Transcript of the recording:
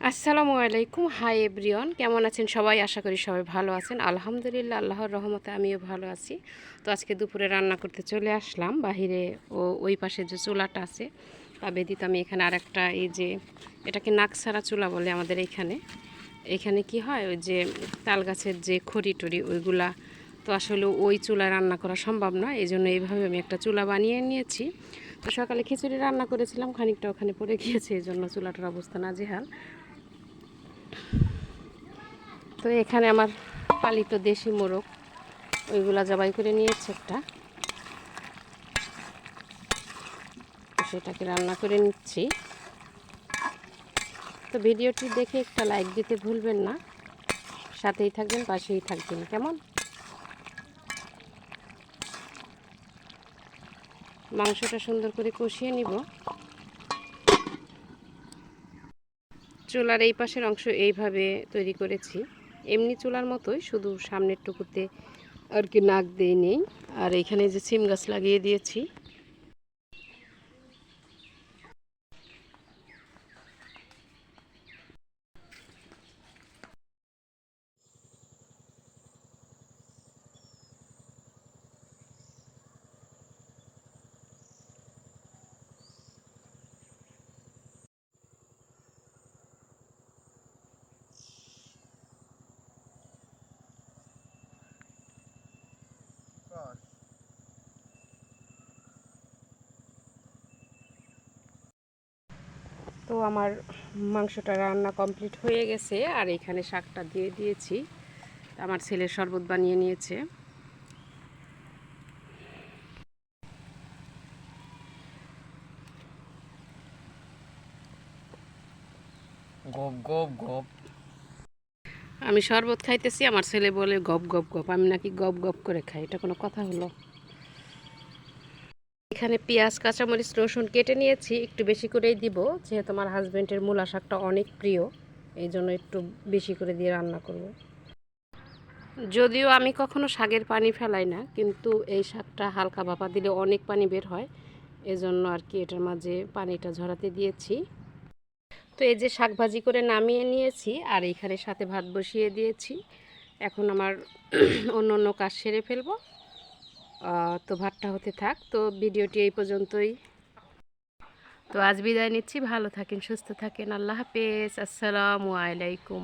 আসসালামু আলাইকুম। Hi everyone, কেমন আছেন সবাই? আশা করি সবাই ভালো আছেন। আলহামদুলিল্লাহ, আল্লাহর রহমতে আমিও ভালো আছি। তো আজকে দুপুরে রান্না করতে চলে আসলাম। বাহিরে ও ওই পাশে যে চুলাটা আছে, তা ব্যতীত আমি এখানে আরেকটা এই যে, এটাকে নাকসারা চুলা বলে আমাদের এইখানে এখানে কি হয়? ওই যে তাল গাছের যে খড়ি টড়ি, ওইগুলা তো আসলে ওই চুলায় রান্না করা সম্ভব নয়। এই জন্য এইভাবে আমি একটা চুলা বানিয়ে নিয়েছি। তো সকালে খিচুড়ি রান্না করেছিলাম, খানিকটা ওখানে পড়ে গিয়েছে, এই জন্য চুলাটার অবস্থা নাজেহাল। তো এখানে আমার পালিত দেশি মোরগ। ওইগুলা জবাই করে নিয়েছে একটা। সেটাকে রান্না করে নিচ্ছি। তো ভিডিওটি দেখে একটা লাইক দিতে ভুলবেন না। সাথেই থাকবেন, পাশেই থাকবেন। কেমন? মাংসটা সুন্দর করে কষিয়ে নিব। চুলার এই পাশের অংশ এইভাবে তৈরি করেছি। এমনি চুলার মতোই, শুধু সামনের টুকুতে আর কি নাক দিয়ে নেই। আর এখানে যে সিম গাছ লাগিয়ে দিয়েছি তো আমার মাংসটা রান্না কমপ্লিট হয়ে গেছে আর এখানে শাকটা দিয়ে দিয়েছি। আমার ছেলে শরবত বানিয়ে নিয়েছে। গপ গপ গপ। আমি শরবত খাইতেছি আমার ছেলে বলে গপ গপ গপ। আমি নাকি গপ গপ করে খাই এটা কোনো কথা হলো? এখানে পেঁয়াজ, কাঁচামরিচ, রসুন কেটে নিয়েছি। একটু বেশি করেই দিব, যেহেতু আমার হাজব্যান্ডের মূলা শাকটা অনেক প্রিয়, এই জন্য একটু বেশি করে দিয়ে রান্না করব। যদিও আমি কখনো শাকের পানি ফেলাই না, কিন্তু এই শাকটা হালকা ভাপা দিলে অনেক পানি বের হয়। এজন্য আর কি এটার মাঝে পানিটা ঝরাতে দিয়েছি। তো এই যে শাক ভাজি করে নামিয়ে নিয়েছি, আর এইখানে সাথে ভাত বসিয়ে দিয়েছি। এখন আমার অন্য অন্য কাজ সেরে ফেলব। তো ভাতটা হতে থাক। তো ভিডিওটি এই পর্যন্তই। তো আজ বিদায় নিচ্ছি। ভালো থাকেন, সুস্থ থাকেন। আল্লাহ হাফেজ। আসসালামু আলাইকুম।